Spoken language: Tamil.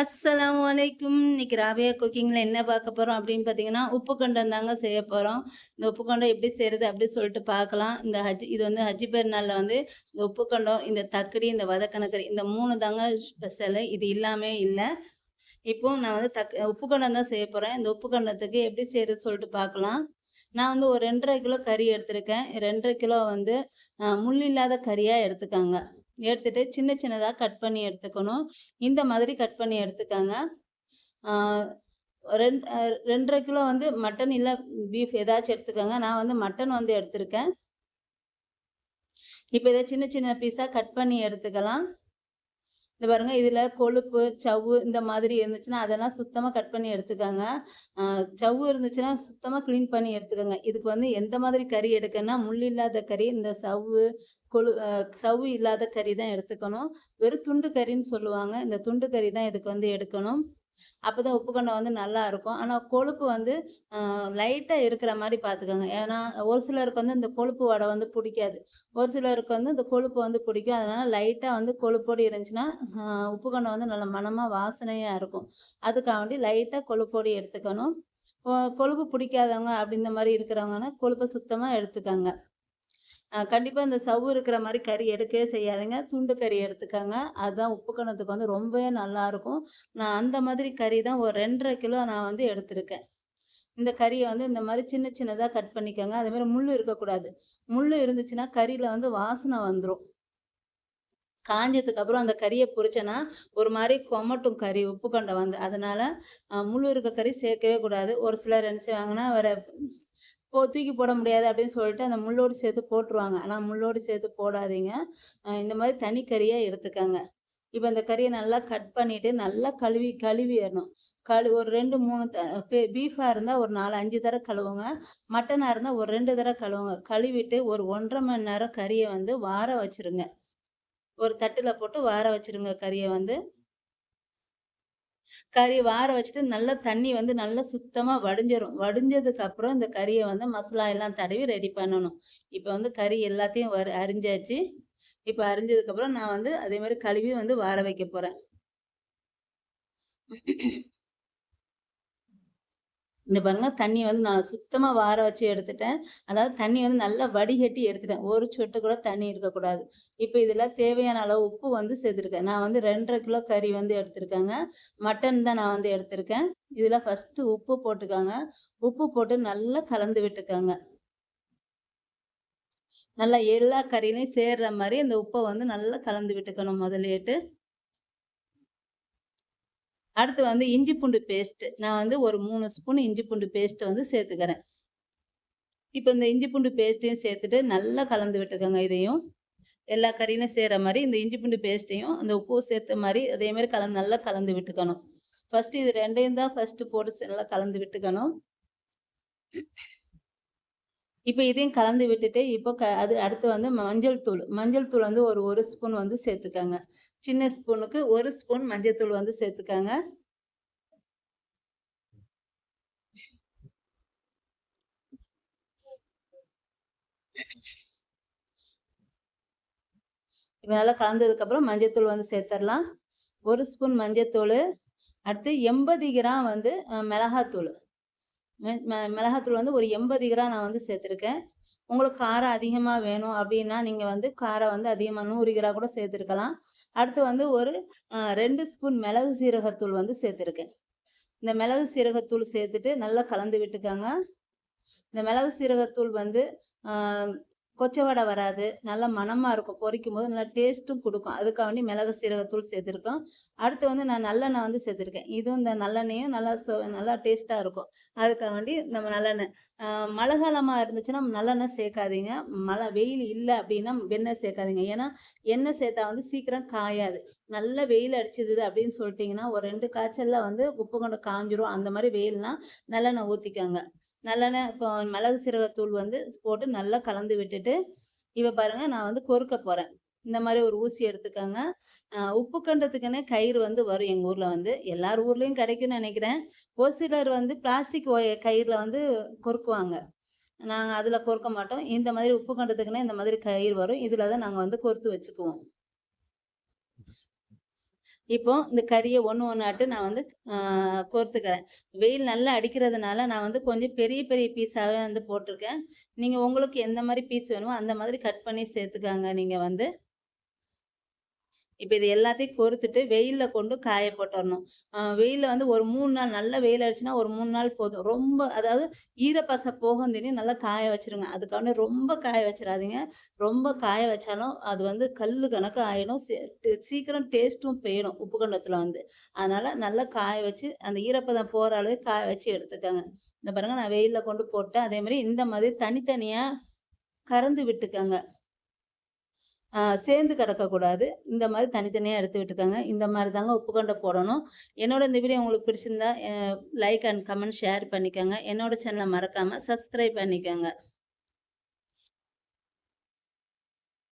அஸ்ஸலாமு வலைக்கும் இன்னைக்கு ராபியா குக்கிங்கில் என்ன பார்க்க போகிறோம் அப்படின்னு பார்த்தீங்கன்னா உப்பு கண்டம் தாங்க செய்ய போகிறோம் இந்த உப்புக்கண்டம் எப்படி செய்கிறது அப்படி சொல்லிட்டு பார்க்கலாம். இந்த ஹஜ் இது வந்து ஹஜ்ஜி பெருநாளில் வந்து இந்த உப்புக்கண்டம் இந்த தக்கடி இந்த வதக்கணக்கறி இந்த மூணு தாங்க ஸ்பெஷலு. இது இல்லாமல் இல்லை. இப்போ நான் வந்து தக் உப்புக்கண்டம் தான் செய்ய போகிறேன் இந்த உப்புக்கண்டத்துக்கு எப்படி செய்கிறது சொல்லிட்டு பார்க்கலாம். நான் வந்து ஒரு ரெண்டரை கிலோ கறி எடுத்திருக்கேன். ரெண்டரை கிலோ வந்து முள் இல்லாத கறியாக எடுத்துக்காங்க. எடுத்துட்டு சின்ன சின்னதாக கட் பண்ணி எடுத்துக்கணும். இந்த மாதிரி கட் பண்ணி எடுத்துக்கோங்க. ரெண்டு ரெண்டரை கிலோ வந்து மட்டன் இல்லை பீஃப் ஏதாச்சும் எடுத்துக்கோங்க. நான் வந்து மட்டன் வந்து எடுத்திருக்கேன். இப்போ இதை சின்ன சின்ன பீஸாக கட் பண்ணி எடுத்துக்கலாம். இந்த பாருங்க இதில் கொழுப்பு சவ்வு இந்த மாதிரி இருந்துச்சுன்னா அதெல்லாம் சுத்தமாக கட் பண்ணி எடுத்துக்கோங்க. சவ்வு இருந்துச்சுன்னா சுத்தமாக க்ளீன் பண்ணி எடுத்துக்கோங்க. இதுக்கு வந்து எந்த மாதிரி கறி எடுக்கணும்னா முள் இல்லாத கறி இந்த சவ்வு கொழு சவ்வு இல்லாத கறி தான் எடுத்துக்கணும். வெறும் துண்டு கறின்னு சொல்லுவாங்க. இந்த துண்டு கறி தான் இதுக்கு வந்து எடுக்கணும். அப்போ தான் உப்பு கண்டம் வந்து நல்லா இருக்கும். ஆனால் கொழுப்பு வந்து லைட்டாக இருக்கிற மாதிரி பார்த்துக்கோங்க ஏன்னா ஒரு சிலருக்கு வந்து இந்த கொழுப்பு வடை வந்து பிடிக்காது. ஒரு சிலருக்கு வந்து இந்த கொழுப்பு வந்து பிடிக்கும். அதனால் லைட்டாக வந்து கொழுப்போடு இருந்துச்சுன்னா ஆஹ் உப்பு கண்டம் வந்து நல்ல மணமாக வாசனையாக இருக்கும். அதுக்காக வேண்டி லைட்டாக கொழுப்போடு எடுத்துக்கணும். கொ- கொழுப்பு பிடிக்காதவங்க அப்படி இந்த மாதிரி இருக்கிறவங்கன்னா கொழுப்பை சுத்தமாக எடுத்துக்கோங்க. கண்டிப்பாக இந்த சவ்வு இருக்கிற மாதிரி கறி எடுக்கவே செய்யாதீங்க. துண்டு கறி எடுத்துக்கோங்க. அதுதான் உப்பு கணத்துக்கு வந்து ரொம்பவே நல்லா இருக்கும் நான் அந்த மாதிரி கறி தான் ஒரு ரெண்டரை கிலோ நான் வந்து எடுத்திருக்கேன். இந்த கறியை வந்து இந்த மாதிரி சின்ன சின்னதாக கட் பண்ணிக்கோங்க. அதேமாதிரி முள் இருக்கக்கூடாது. முள் இருந்துச்சுன்னா கறியில் வந்து வாசனை வந்துடும் காஞ்சதுக்கு அப்புறம் அந்த கறியை பொரிச்சேன்னா ஒரு மாதிரி கொமட்டும் கறி உப்பு கொண்டை வந்து. அதனால முள் இருக்க கறி சேர்க்கவே கூடாது. ஒரு சிலர் என்ன செய்வாங்கன்னா வேற போ தூக்கி போட முடியாது அப்படின்னு சொல்லிட்டு அந்த முள்ளோடு சேர்த்து போட்டுருவாங்க. ஆனால் முள்ளோடு சேர்த்து போடாதீங்க. இந்த மாதிரி தனி கறியாக எடுத்துக்கங்க. இப்போ இந்த கறியை நல்லா கட் பண்ணிட்டு நல்லா கழுவி கழுவிடணும் கழு ஒரு ரெண்டு மூணு த பீஃபாக இருந்தால் ஒரு நாலு அஞ்சு தடவை கழுவுங்க. மட்டனாக இருந்தால் ஒரு ரெண்டு தடவை கழுவுங்க. கழுவிட்டு ஒரு ஒன்றரை மணி நேரம் கறியை வந்து வார வச்சிருங்க. ஒரு தட்டில் போட்டு வார வச்சிருங்க கறியை வந்து. கறி வார வச்சுட்டு நல்லா தண்ணி வந்து நல்லா சுத்தமாக வடிஞ்சிரும். வடிஞ்சதுக்கு அப்புறம் இந்த கறியை வந்து மசாலா எல்லாம் தடவி ரெடி பண்ணணும். இப்போ வந்து கறி எல்லாத்தையும் வறு அரிஞ்சாச்சு. இப்போ அரிஞ்சதுக்கப்புறம் நான் வந்து அதே மாதிரி கழுவி வந்து வார வைக்க போகிறேன் இந்த பாருங்க தண்ணி வந்து நான் சுத்தமாக வார வச்சு எடுத்துட்டேன். அதாவது தண்ணி வந்து நல்லா வடிகட்டி எடுத்துட்டேன். ஒரு சொட்டு கூட தண்ணி இருக்கக்கூடாது. இப்போ இதில் தேவையான அளவு உப்பு வந்து சேர்த்துருக்கேன். நான் வந்து ரெண்டரை கிலோ கறி வந்து எடுத்திருக்கேங்க. மட்டன் தான் நான் வந்து எடுத்திருக்கேன். இதில் ஃபஸ்ட்டு உப்பு போட்டுக்கோங்க. உப்பு போட்டு நல்லா கலந்து விட்டுக்கோங்க. நல்லா எல்லா கறியிலையும் சேர்ற மாதிரி அந்த உப்பை வந்து நல்லா கலந்து விட்டுக்கணும் முதலேட்டு. அடுத்து வந்து இஞ்சி பூண்டு பேஸ்ட் நான் வந்து ஒரு மூணு ஸ்பூன் இஞ்சி பூண்டு பேஸ்ட்டை வந்து சேர்த்துக்கிறேன். இப்போ இந்த இஞ்சி பூண்டு பேஸ்ட்டையும் சேர்த்துட்டு நல்லா கலந்து விட்டுக்கோங்க இதையும். எல்லா கறியிலும் சேர்கிற மாதிரி இந்த இஞ்சி பூண்டு பேஸ்ட்டையும் அந்த உப்பு சேர்த்த மாதிரி அதே மாதிரி கலந்து நல்லா கலந்து விட்டுக்கணும். ஃபஸ்ட்டு இது ரெண்டையும் தான் ஃபஸ்ட்டு போட்டு நல்லா கலந்து விட்டுக்கணும். இப்போ இதையும் கலந்து விட்டுட்டு இப்போ க அது அடுத்து வந்து மஞ்சள் தூள். மஞ்சள் தூள் வந்து ஒரு ஒரு ஸ்பூன் வந்து சேர்த்துக்கோங்க. சின்ன ஸ்பூனுக்கு ஒரு ஸ்பூன் மஞ்சத்தூள் வந்து சேர்த்துக்கோங்க. இப்போ நல்லா கலந்ததுக்கப்புறம் மஞ்சத்தூள் வந்து சேர்த்துடலாம் ஒரு ஸ்பூன் மஞ்சத்தூள் அடுத்து எண்பது கிராம் வந்து மிளகாத்தூள் மிளகாத்தூள் வந்து ஒரு எண்பது கிராம் நான் வந்து சேர்த்துருக்கேன். உங்களுக்கு காரம் அதிகமாக வேணும் அப்படின்னா நீங்கள் வந்து காரம் வந்து அதிகமாக நூறு கிராம் கூட சேர்த்துருக்கலாம். அடுத்து வந்து ஒரு ரெண்டு ஸ்பூன் மிளகு சீரகத்தூள் வந்து சேர்த்துருக்கேன். இந்த மிளகு சீரகத்தூள் சேர்த்துட்டு நல்லா கலந்து விட்டுக்கோங்க. இந்த மிளகு சீரகத்தூள் வந்து கொச்சை வடை வராது. நல்லா மணமாக இருக்கும். பொரிக்கும் போது நல்லா டேஸ்ட்டும் கொடுக்கும். அதுக்காக வேண்டி மிளகு சீரகத்தூள் சேர்த்துருக்கோம். அடுத்து வந்து நான் நல்லெண்ணெய் வந்து சேர்த்துருக்கேன். இதுவும் இந்த நல்லெண்ணெயும் நல்லா சொ நல்லா டேஸ்ட்டாக இருக்கும். அதுக்காக வேண்டி நம்ம நல்லெண்ணெய். மழை காலமாக இருந்துச்சுன்னா நல்லெண்ணெய் சேர்க்காதீங்க. மழை வெயில் இல்லை அப்படின்னா வெண்ணெய் சேர்க்காதீங்க. ஏன்னா எண்ணெய் சேர்த்தா வந்து சீக்கிரம் காயாது. நல்ல வெயில் அடிச்சிது அப்படின்னு சொல்லிட்டிங்கன்னா ஒரு ரெண்டு காய்ச்சலில் வந்து உப்பு கொண்டு காஞ்சிரும். அந்த மாதிரி வெயில்னா நல்லெண்ணெய் ஊற்றிக்கோங்க நல்லெண்ணெய் இப்போ மிளகு சீரகத்தூள் வந்து போட்டு நல்லா கலந்து விட்டுட்டு இப்போ பாருங்கள் நான் வந்து கொறுக்க போகிறேன் இந்த மாதிரி ஒரு ஊசி எடுத்துக்கோங்க. உப்பு கண்டத்துக்குன்னே கயிறு வந்து வரும் எங்கள் ஊரில் வந்து. எல்லார் ஊர்லேயும் கிடைக்கும்னு நினைக்கிறேன். ஒரு சிலர் வந்து பிளாஸ்டிக் கயிறில் வந்து கொறுக்குவாங்க. நாங்கள் அதில் கொறுக்க மாட்டோம். இந்த மாதிரி உப்பு கண்டத்துக்குன்னே இந்த மாதிரி கயிறு வரும். இதில் தான் நாங்கள் வந்து கொறுத்து வச்சுக்குவோம். இப்போ இந்த கறியை ஒன்று ஒன்றாட்டு நான் வந்து கோர்த்துக்கிறேன். வெயில் நல்லா அடிக்கிறதுனால நான் வந்து கொஞ்சம் பெரிய பெரிய பீஸாகவே வந்து போட்டிருக்கேன். நீங்கள் உங்களுக்கு எந்த மாதிரி பீஸ் வேணுமோ அந்த மாதிரி கட் பண்ணி சேர்த்துக்காங்க நீங்கள் வந்து. இப்போ இது எல்லாத்தையும் கொறுத்துட்டு வெயிலில் கொண்டு காய போட்டுடணும் வெயிலில் வந்து ஒரு மூணு நாள் நல்ல வெயில் அடிச்சுன்னா ஒரு மூணு நாள் போதும். ரொம்ப அதாவது ஈரப்பசை போகும் தினி நல்லா காய வச்சுருங்க. அதுக்காக ரொம்ப காய வச்சிடாதீங்க. ரொம்ப காய வச்சாலும் அது வந்து கல் கணக்கு ஆகிடும் சீக்கிரம் டேஸ்ட்டும் போயிடும் உப்பு கண்டத்தில் வந்து. அதனால் நல்லா காய வச்சு அந்த ஈரப்பதம் போகிற அளவு காய வச்சு எடுத்துக்கோங்க. இந்த பாருங்கள் நான் வெயிலில் கொண்டு போட்டேன். அதே மாதிரி இந்த மாதிரி தனித்தனியாக கறந்து விட்டுக்கோங்க. சேர்ந்து கிடக்கக்கூடாது. இந்த மாதிரி தனித்தனியாக எடுத்து விட்டுக்கோங்க. இந்த மாதிரி தாங்க உப்பு போடணும். என்னோட இந்த வீடியோ உங்களுக்கு பிடிச்சிருந்தா லைக் அண்ட் கமெண்ட் ஷேர் பண்ணிக்கோங்க. என்னோட சேனலை மறக்காமல் சப்ஸ்கிரைப் பண்ணிக்கோங்க.